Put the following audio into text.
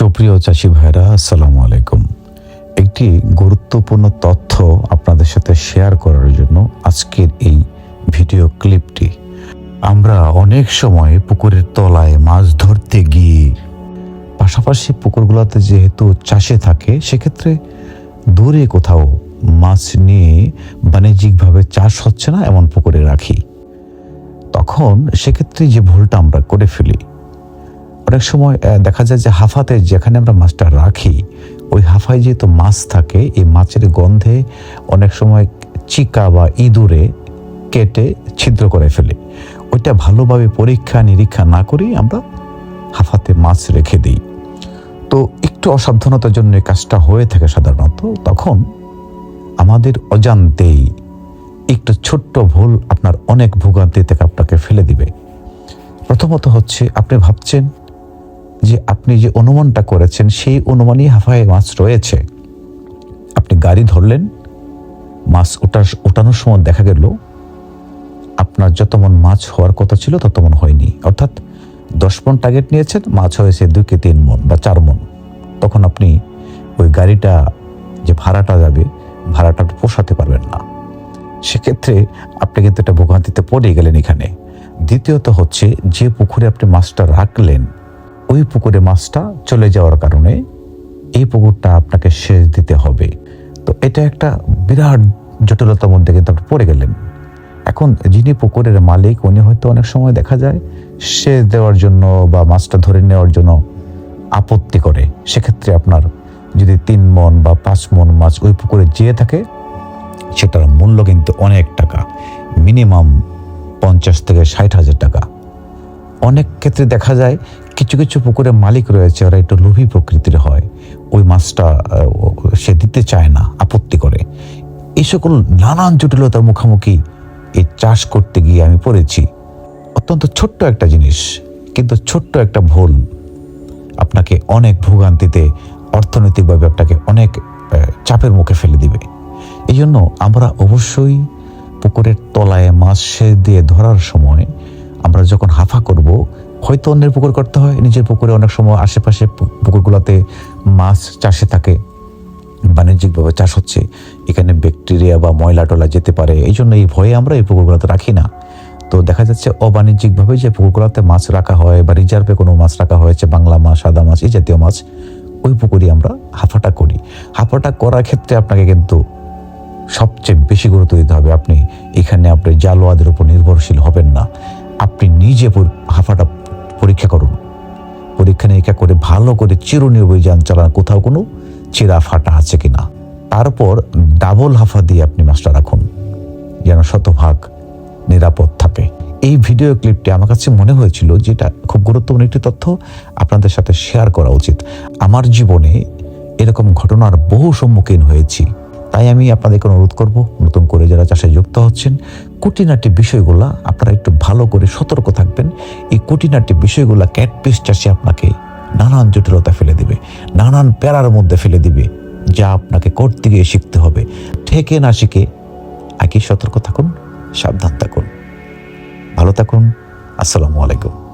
সুপ্রিয় চাষি ভাইরা আসসালামু আলাইকুম। একটি গুরুত্বপূর্ণ তথ্য আপনাদের সাথে শেয়ার করার জন্য আজকের এই ভিডিও ক্লিপটি। আমরা অনেক সময় পুকুরের তলায় মাছ ধরতে গিয়ে, পাশাপাশি পুকুরগুলোতে যেহেতু চাষে থাকে, সেক্ষেত্রে দূরে কোথাও মাছ নিয়ে বাণিজ্যিকভাবে চাষ হচ্ছে না, এমন পুকুরে রাখি। তখন সেক্ষেত্রে যে ভুলটা আমরা করে ফেলি অনেক সময় দেখা যায় যে হাফাতে যেখানে আমরা মাছটা রাখি, ওই হাফায় যেহেতু মাছ থাকে, এই মাছের গন্ধে অনেক সময় চিকা বা ইঁদুরে কেটে ছিদ্র করে ফেলে। ওইটা ভালোভাবে পরীক্ষা, নিরীক্ষা না করেই আমরা হাফাতে মাছ রেখে দিই। তো একটু অসাবধানতার জন্য এই কাজটা হয়ে থাকে সাধারণত, তখন আমাদের অজান্তেই একটু ছোট্ট ভুল আপনার অনেক ভোগান্তি থেকে আপনাকে ফেলে দিবে। প্রথমত হচ্ছে, আপনি ভাবছেন যে আপনি যে অনুমানটা করেছেন, সেই অনুমানই হাফায় মাছ রয়েছে। আপনি গাড়ি ধরলেন, মাছ ওঠার ওঠানোর সময় দেখা গেল, আপনার যত মন মাছ হওয়ার কথা ছিল তত মন হয়নি। অর্থাৎ দশ মন টার্গেট নিয়েছেন, মাছ হয়েছে দুই কে তিন মন বা চার মন। তখন আপনি ওই গাড়িটা, যে ভাড়াটা যাবে, ভাড়াটা পোষাতে পারবেন না। সেক্ষেত্রে আপনি কিন্তু একটা ভোগান্তিতে পড়ে গেলেন এখানে। দ্বিতীয়ত হচ্ছে, যে পুকুরে আপনি মাছটা রাখলেন ওই পুকুরে মাছটা চলে যাওয়ার কারণে এই পুকুরটা আপনাকে সেচ দিতে হবে। তো এটা একটা বিরাট জটিলতার মধ্যে কিন্তু আপনি পড়ে গেলেন। এখন যিনি পুকুরের মালিক, উনি হয়তো অনেক সময় দেখা যায় সেচ দেওয়ার জন্য বা মাছটা ধরে নেওয়ার জন্য আপত্তি করে। সেক্ষেত্রে আপনার যদি তিন মন বা পাঁচ মন মাছ ওই পুকুরে যেয়ে থাকে, সেটার মূল্য কিন্তু অনেক টাকা। মিনিমাম পঞ্চাশ থেকে ষাট হাজার টাকা। অনেক ক্ষেত্রে দেখা যায় কিছু কিছু পুকুরে মালিক রয়েছে, ওরা একটু লোভী প্রকৃতির হয়। ওই মাছটা সে দিতে চায় না, আপত্তি করে। এই সকল নানান জটিলতার মুখোমুখি এই চাষ করতে গিয়ে আমি পড়েছি। অত্যন্ত ছোট্ট একটা জিনিস, কিন্তু ছোট্ট একটা ভুল। আপনাকে অনেক ভোগান্তিতে, অর্থনৈতিকভাবে আপনাকে অনেক চাপের মুখে ফেলে দিবে। এই জন্য আমরা অবশ্যই পুকুরের তলায় মাছ সেচ দিয়ে ধরার সময় আমরা যখন হাফা করব হয়তো অন্যের পুকুর করতে হয়, নিজের পুকুরে অনেক সময় আশেপাশে পুকুরগুলোতে মাছ চাষে থাকে, বাণিজ্যিকভাবে চাষ হচ্ছে, এখানে ব্যাকটেরিয়া বা ময়লা টলা যেতে পারে, এই জন্য এই ভয়ে আমরা এই পুকুরগুলোতে রাখি না। তো দেখা যাচ্ছে অবাণিজ্যিকভাবে যে পুকুরগুলোতে মাছ রাখা হয় বা রিজার্ভে কোনো মাছ রাখা হয়েছে, বাংলা মাছ, সাদা মাছ, এই জাতীয় মাছ, ওই পুকুরে আমরা হাফাটা করি। হাফাটা করার ক্ষেত্রে আপনাকে কিন্তু সবচেয়ে বেশি গুরুত্ব দিতে হবে, আপনি এখানে আপনি জালোয়াদের উপর নির্ভরশীল হবেন না। আপনি নিজে পরীক্ষা করুন। পরীক্ষা নিরীক্ষা করে ভালো করে চিরুনি অভিযান চালান। কোথাও কোনো চিরা ফাটা আছে কিনা। তারপর ডাবল হাফা দিয়ে আপনি মাছটা রাখুন। যেন শতভাগ নিরাপদ থাকে। এই ভিডিও ক্লিপটি আমার কাছে মনে হয়েছিল যেটা খুব গুরুত্বপূর্ণ একটি তথ্য আপনাদের সাথে শেয়ার করা উচিত। আমার জীবনে এরকম ঘটনার বহু সম্মুখীন হয়েছি। তাই আমি আপনাদেরকে অনুরোধ করব, নতুন করে যারা চাষে যুক্ত হচ্ছেন কুটিনাটি বিষয়গুলো আপনারা একটু ভালো করে সতর্ক থাকবেন। এই কুটিনাটি বিষয়গুলা ক্যাটপিস চাষে আপনাকে নানান জটিলতা ফেলে দিবে, নানান প্যারার মধ্যে ফেলে দিবে, যা আপনাকে করতে গিয়ে শিখতে হবে। ঠেকে না শিখে আগে সতর্ক থাকুন, সাবধান থাকুন। ভালো থাকুন, আসসালামু আলাইকুম।